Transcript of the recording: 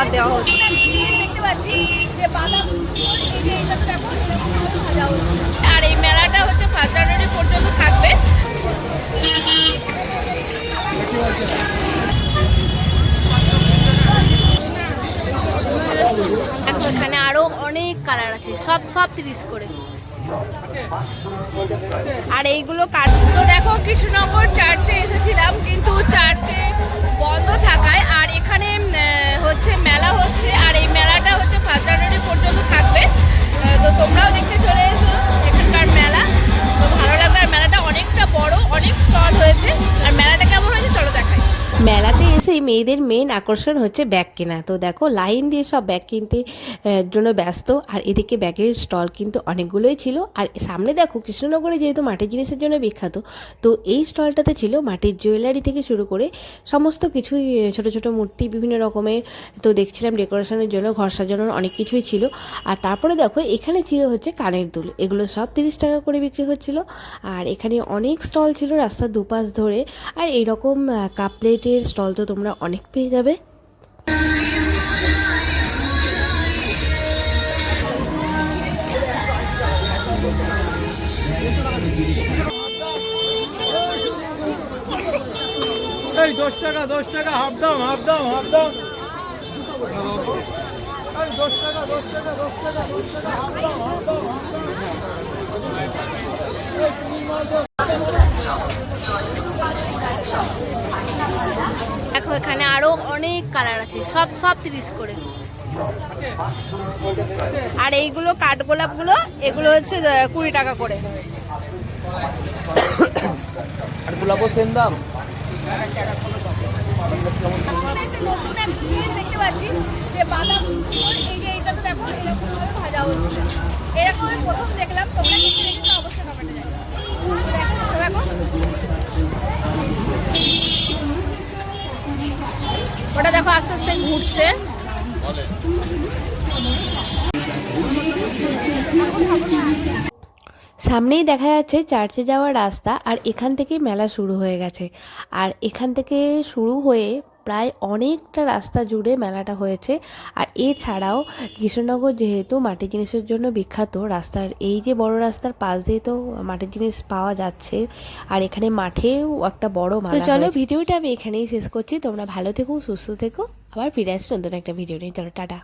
খাবার দেওয়া হচ্ছে। আর এই মেলাটা হচ্ছে ফার্স্ট জানুয়ারি পর্যন্ত থাকবে। এখানে আরও অনেক কালার আছে, সব সব তিরিশ করে। আর এইগুলো কাট তো দেখো কৃষ্ণনগর চার্চে এসেছিলাম, কিন্তু এসে মেয়েদের মেন আকর্ষণ হচ্ছে ব্যাগ কেনা। তো দেখো লাইন দিয়ে সব ব্যাগ কিনতে জন্য ব্যস্ত। আর এদিকে ব্যাগের স্টল কিন্তু অনেকগুলোই ছিল। আর সামনে দেখো, কৃষ্ণনগরে যেহেতু মাটির জিনিসের জন্য বিখ্যাত, তো এই স্টলটাতে ছিল মাটির জুয়েলারি থেকে শুরু করে সমস্ত কিছুই ছোট ছোট মূর্তি, বিভিন্ন রকমের, তো দেখছিলাম ডেকোরেশনের জন্য, ঘর সাজানোর অনেক কিছুই ছিল। আর তারপরে দেখো, এখানে ছিল হচ্ছে কানের দুল। এগুলো সব তিরিশ টাকা করে বিক্রি হচ্ছিল। আর এখানে অনেক স্টল ছিল রাস্তার দুপাশ ধরে। আর এইরকম কাপ প্লেটের স্টল তো তোমরা অনেক পেয়ে যাবে। দশ টাকা দশ টাকা হাফ দাম হাফ দাম হাফ দাম দশ টাকা এখানে আরও অনেক কালার আছে সব সব তিরিশ করে। আর এইগুলো কাঠগোলাপগুলো এগুলো হচ্ছে কুড়ি টাকা করে। আর গোলাপও সেম দাম? নতুন একটা দেখতে পাচ্ছি যে বাদাম এই যে এটা তো দেখো এরকম ভাজা হচ্ছে। এরকম প্রথম ওটা দেখো আস্তে আস্তে ঘুরছে। সামনেই দেখা যাচ্ছে চার্চে যাওয়ার রাস্তা আর এখান থেকে মেলা শুরু হয়ে গেছে। আর এখান থেকে শুরু হয়ে প্রায় অনেকটা রাস্তা জুড়ে মেলাটা হয়েছে। আর এছাড়াও কৃষ্ণনগর যেহেতু মাটির জিনিসের জন্য বিখ্যাত রাস্তার এই যে বড় রাস্তার পাশ দিয়ে তো মাটির জিনিস পাওয়া যাচ্ছে। আর এখানে মাঠেও একটা বড় মেলা চলো ভিডিওটা আমি এখানেই শেষ করছি। তোমরা ভালো থেকো সুস্থ থেকো। আবার ফিরে আসছি নতুন একটা ভিডিও নিয়ে। চলো টাটা।